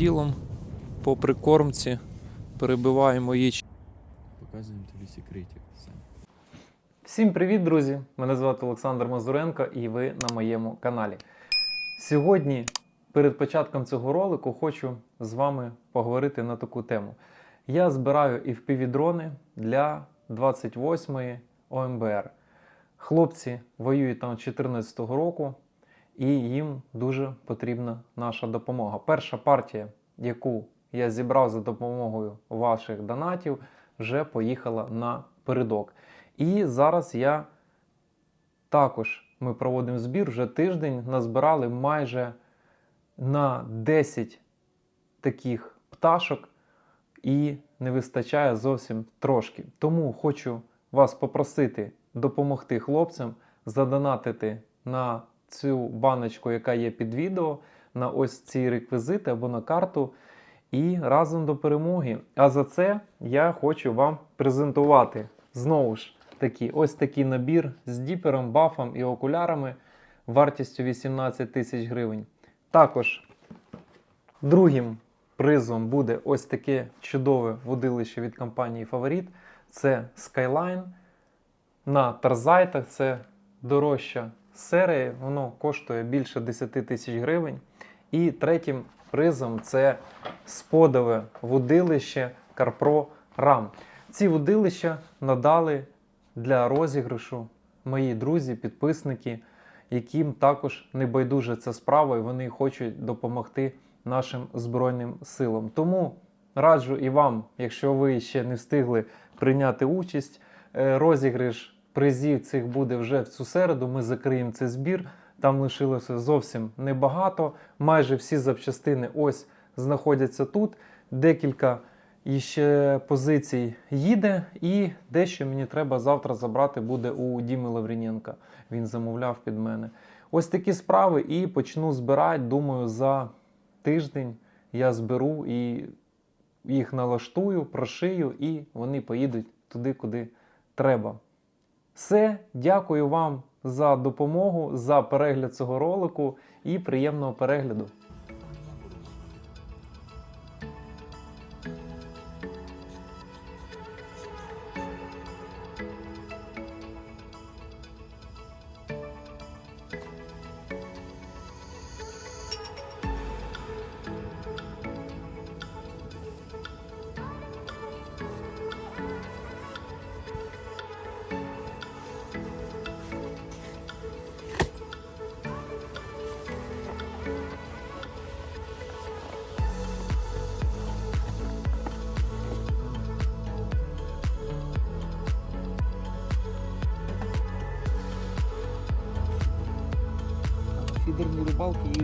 ділом по прикормці перебиваємо її. Показуємо тобі секретик. Всім привіт, друзі! Мене звати Олександр Мазуренко і ви на моєму каналі. Сьогодні, перед початком цього ролику, хочу з вами поговорити на таку тему. Я збираю FPV-дрони для 28-ї ОМБР. Хлопці воюють там з 2014 року, і їм дуже потрібна наша допомога. Перша партія, яку я зібрав за допомогою ваших донатів, вже поїхала на передок. І зараз я також ми проводимо збір вже тиждень. Назбирали майже на 10 таких пташок, і не вистачає зовсім трошки. Тому хочу вас попросити допомогти хлопцям задонатити на цю баночку, яка є під відео, на ось ці реквізити або на карту. І разом до перемоги. А за це я хочу вам презентувати знову ж таки ось такий набір з діпером, бафом і окулярами вартістю 18 тисяч гривень. Також другим призом буде ось таке чудове водилище від компанії Фаворит. Це Skyline. На Тарзайтах це дорожча серія, воно коштує більше 10 тисяч гривень. І третім призом це сподове водилище Карпро Рам. Ці водилища надали для розіграшу мої друзі, підписники, яким також не байдуже ця справа, і вони хочуть допомогти нашим Збройним силам. Тому раджу і вам, якщо ви ще не встигли прийняти участь, е, розіграш призів цих буде вже в цю середу. Ми закриємо цей збір. Там лишилося зовсім небагато. Майже всі запчастини ось знаходяться тут. Декілька іще позицій їде, і дещо мені треба завтра забрати буде у Діми Лавріненка. Він замовляв під мене. Ось такі справи і почну збирати. Думаю, за тиждень я зберу і їх налаштую, прошию, і вони поїдуть туди, куди треба. Все, дякую вам за допомогу, за перегляд цього ролику і приємного перегляду.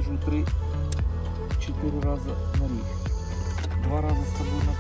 Рибалки 3-4 рази на рік. Два рази з тобою на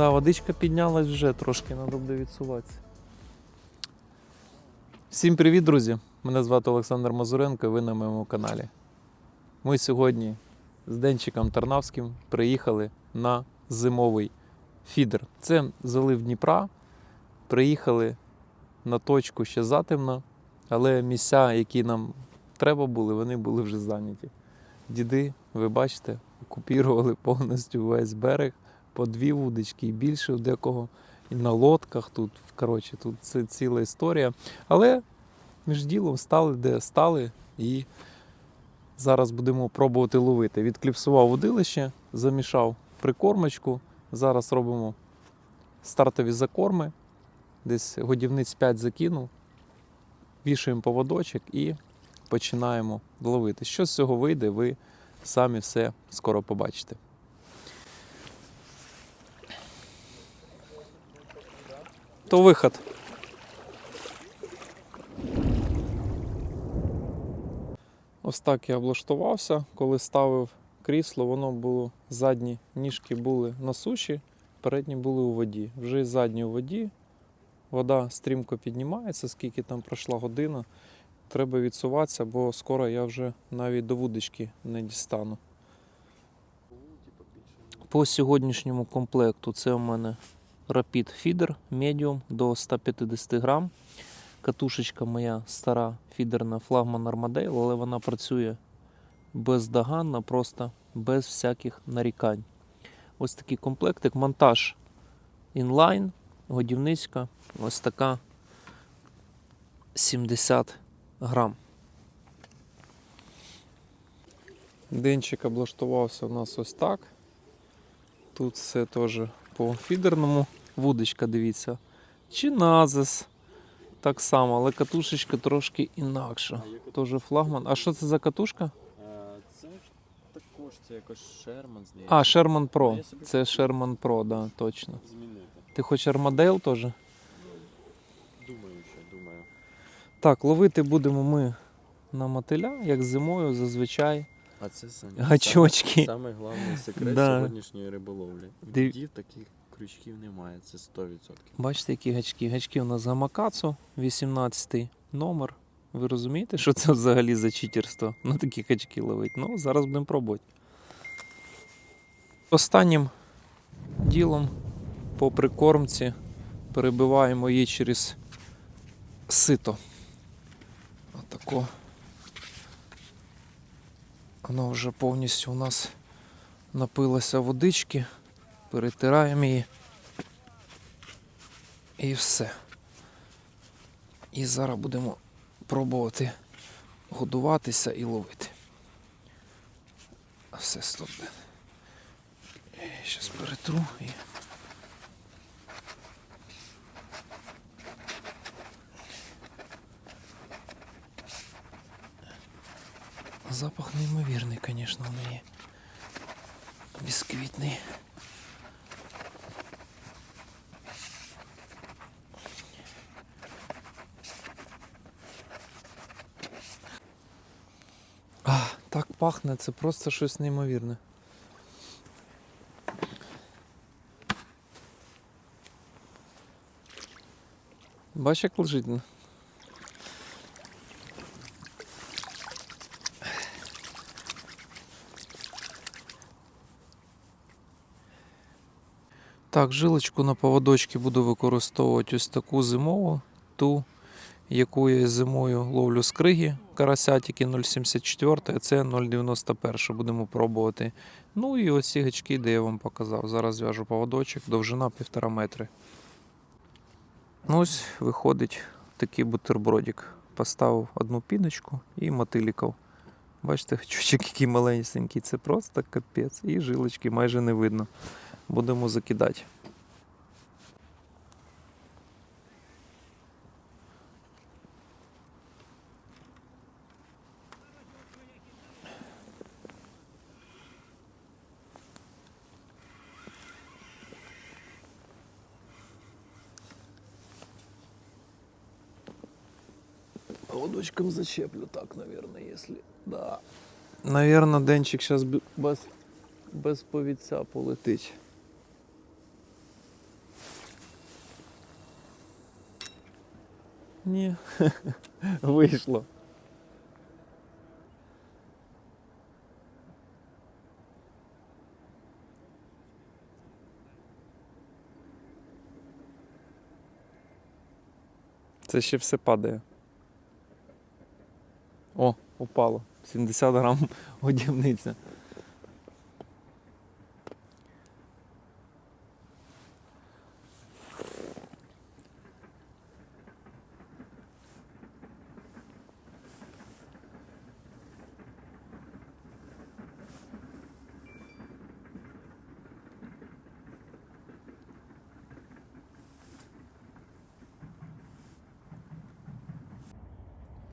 Да, водичка піднялась вже трошки, треба буде відсуватися. Всім привіт, друзі! Мене звати Олександр Мазуренко, і ви на моєму каналі. Ми сьогодні з Денчиком Тарнавським приїхали на зимовий фідер. Це залив Дніпра. Приїхали на точку ще затемно, але місця, які нам треба були, вони були вже зайняті. Діди, ви бачите, окупірували повністю весь берег, по дві вудочки і більше у декого. І на лодках тут, коротше, тут це ціла історія. Але між ділом стали, де стали, і зараз будемо пробувати ловити. Відкліпсував водилище, замішав прикормочку. Зараз робимо стартові закорми. Десь годівниць 5 закинув, вішаємо поводочок і починаємо ловити. Що з цього вийде, ви самі все скоро побачите. То виход. Ось так я облаштувався, коли ставив крісло, воно було задні ніжки були на суші, передні були у воді. Вже і задні у воді. Вода стрімко піднімається, скільки там пройшла година. Треба відсуватися, бо скоро я вже навіть до вудочки не дістану. По сьогоднішньому комплекту це у мене Rapid Feeder Medium до 150 грам. Катушечка моя стара фідерна флагман Armadale, але вона працює бездоганно, просто без всяких нарікань. Ось такий комплектик, монтаж інлайн, годівницька, ось така 70 грам. Денчик облаштувався у нас ось так. Тут все теж по фідерному. Вудочка, дивіться. Чи назис. Так само, але катушечка трошки інакша. Тоже флагман. А що це за катушка? Це також це якось Шерман здається. А, Sherman Pro. Це Sherman Pro, да, точно. Змінити. Ти хочеш Armadale теж? Думаю, що думаю. Так, ловити будемо ми на мотиля, як зимою зазвичай. А це Саня, Гачочки. Саме, саме головний секрет Да. сьогоднішньої риболовлі. Див- воді таких крючків немає, це 100%. Бачите, які гачки. Гачки у нас Гамакацу, 18 номер. Ви розумієте, що це взагалі за читерство? На такі гачки ловить. Ну, зараз будемо пробувати. Останнім ділом по прикормці перебиваємо її через сито. Отако. Воно вже повністю у нас напилося водички. Перетираємо її. І все. І зараз будемо пробувати годуватися і ловити. Все, стоп. Зараз перетру і. Запах неймовірний, звісно, у неї. Бісквітний. А, так пахне, це просто щось неймовірне. Бач, як лежить. Так, жилочку на поводочки буду використовувати ось таку зимову, ту яку я зимою ловлю з криги карасятики 0,74, а це 0,91. Будемо пробувати. Ну і оці гачки, де я вам показав. Зараз зв'яжу поводочок, довжина 1,5 метри. Ну ось виходить такий бутербродик. Поставив одну піночку і мотиліков. Бачите, чучок який маленький, це просто капець. І жилочки майже не видно. Будемо закидати. Водочком зачеплю так, наверное, если... Да. Наверное, Денчик сейчас без, без повідця полетить. Ні. Вийшло. Це ще все падає. О, упало. 70 грам годівниця.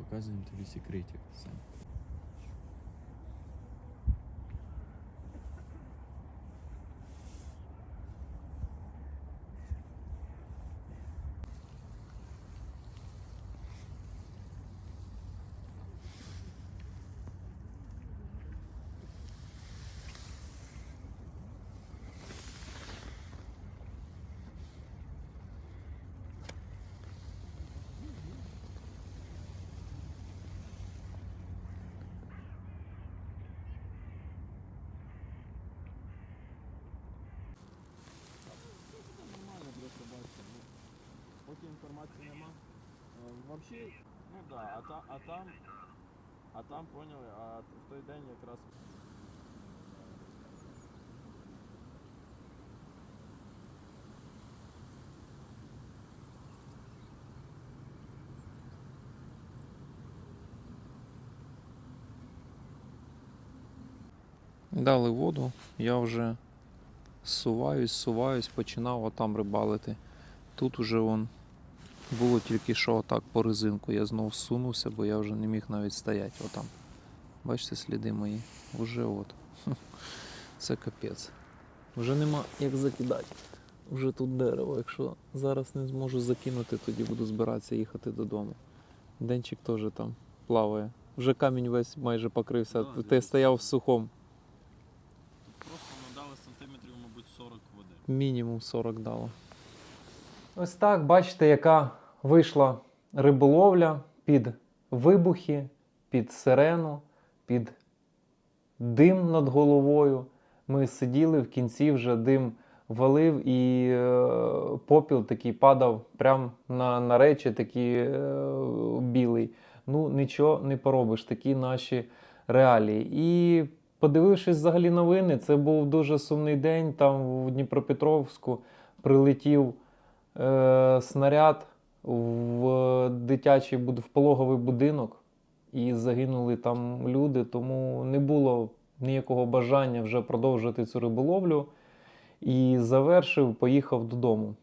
Показуємо тобі секретик. Сам. Поки інформації нема. Вообще, ну да, а, та, а там, а там поняли, а в той день якраз Дали воду, я вже суваюсь, суваюсь, починав отам рибалити. Тут уже вон було тільки що отак по резинку. Я знов сунувся, бо я вже не міг навіть стояти отам. Бачите сліди мої? Уже от. Це капець. Вже нема як закидати. Вже тут дерево. Якщо зараз не зможу закинути, тоді буду збиратися їхати додому. Денчик теж там плаває. Вже камінь весь майже покрився. Да, Ти стояв в сухому. просто надали сантиметрів, мабуть, 40 води. Мінімум 40 дало. Ось так, бачите, яка вийшла риболовля під вибухи, під сирену, під дим над головою. Ми сиділи в кінці, вже дим валив, і е, попіл такий падав прямо на, на речі, такий е, білий. Ну, нічого не поробиш, такі наші реалії. І подивившись взагалі новини, це був дуже сумний день. Там в Дніпропетровську прилетів е, снаряд в дитячий в пологовий будинок, і загинули там люди, тому не було ніякого бажання вже продовжувати цю риболовлю. І завершив, поїхав додому.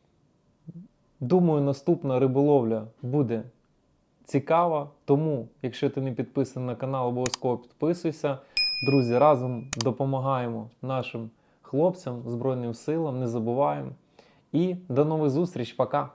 Думаю, наступна риболовля буде цікава. Тому, якщо ти не підписаний на канал, обов'язково підписуйся. Друзі, разом допомагаємо нашим хлопцям, Збройним силам, не забуваємо. І до нових зустріч, пока!